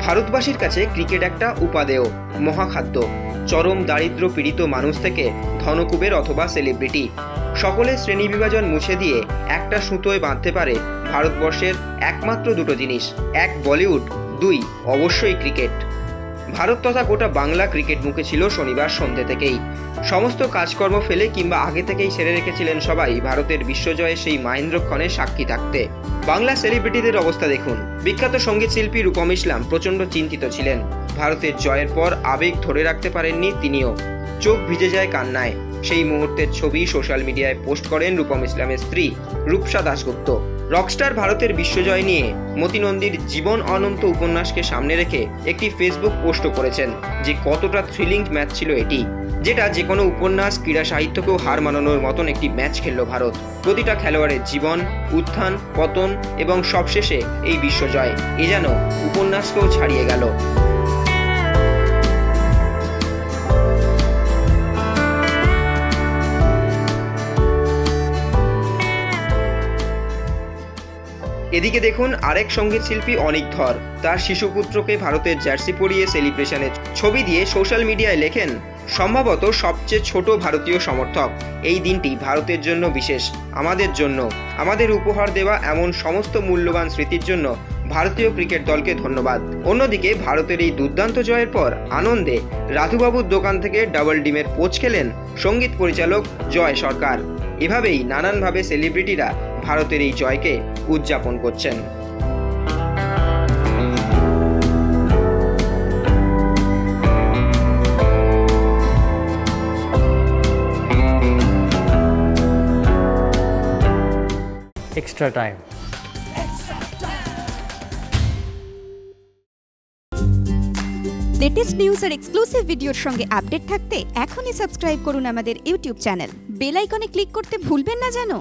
ভারতবাসীর কাছে ক্রিকেট একটা উপাদেয়, মহাখাদ্য। চরম দারিদ্র পীড়িত মানুষ থেকে ধনকুবের অথবা সেলিব্রিটি সকলের শ্রেণি বিভাজন মুছে দিয়ে একটা সুতোয় বাঁধতে পারে ভারতবর্ষের একমাত্র দুটো জিনিস, এক বলিউড, দুই অবশ্যই ক্রিকেট। ভারত তথা গোটা বাংলা ক্রিকেট মুখে ছিল শনিবার সন্ধ্যে থেকেই। সমস্ত কাজকর্ম ফেলে কিংবা আগে থেকেই সেরে রেখেছিলেন সবাই ভারতের বিশ্বজয়ে সেই মাহেন্দ্রক্ষণে সাক্ষী থাকতে। বাংলা সেলিব্রিটিদের অবস্থা দেখুন। বিখ্যাত সংগীত শিল্পী রূপম ইসলাম প্রচণ্ড চিন্তিত ছিলেন। ভারতের জয়ের পর আবেগ ধরে রাখতে পারেননি তিনিও। চোখ ভিজে যায় কান্নায়। সেই মুহূর্তের ছবি সোশ্যাল মিডিয়ায় পোস্ট করেন রূপম ইসলামের স্ত্রী রূপসা দাশগুপ্ত। রকস্টার ভারতের বিশ্বজয় নিয়ে মতিনন্দীর জীবন অনন্ত উপন্যাসকে সামনে রেখে একটি ফেসবুক পোস্টও করেছেন, যে কতটা থ্রিলিং ম্যাচ ছিল এটি, যেটা যে কোনো উপন্যাস, ক্রীড়া সাহিত্যকেও হার মানানোর মতন একটি ম্যাচ খেললো ভারত। প্রতিটা খেলোয়াড়ের জীবন, উত্থান, পতন এবং সবশেষে এই বিশ্বজয়, এ যেন উপন্যাসকেও ছাড়িয়ে গেল। এদিকে দেখুন আরেক সংগীত শিল্পী অনিক ধর। তার শিশুপুত্রকে ভারতের জার্সি পরিয়ে সেলিব্রেশনের ছবি দিয়ে সোশ্যাল মিডিয়ায় লেখেন, সম্ভবত সবচেয়ে ছোট ভারতীয় সমর্থক। এই দিনটি ভারতের জন্য বিশেষ, আমাদের জন্য। আমাদের উপহার দেওয়া এমন সমস্ত মূল্যবান স্মৃতির জন্য ভারতীয় ক্রিকেট দলকে ধন্যবাদ। অন্যদিকে ভারতের এই দুর্দান্ত জয়ের পর আনন্দে রাধুবাবুর দোকান থেকে ডাবল ডিমের পোচ খেলেন সংগীত পরিচালক জয় সরকার। এভাবেই নানানভাবে সেলিব্রিটিরা ভারতের এই জয়কে উদযাপন করছেন। Extra time. লেটেস্ট নিউজ আর এক্সক্লুসিভ ভিডিওর সঙ্গে আপডেট থাকতে এখনই সাবস্ক্রাইব করুন আমাদের ইউটিউব চ্যানেল বেল আইকনে ক্লিক করতে ভুলবেন না জানো?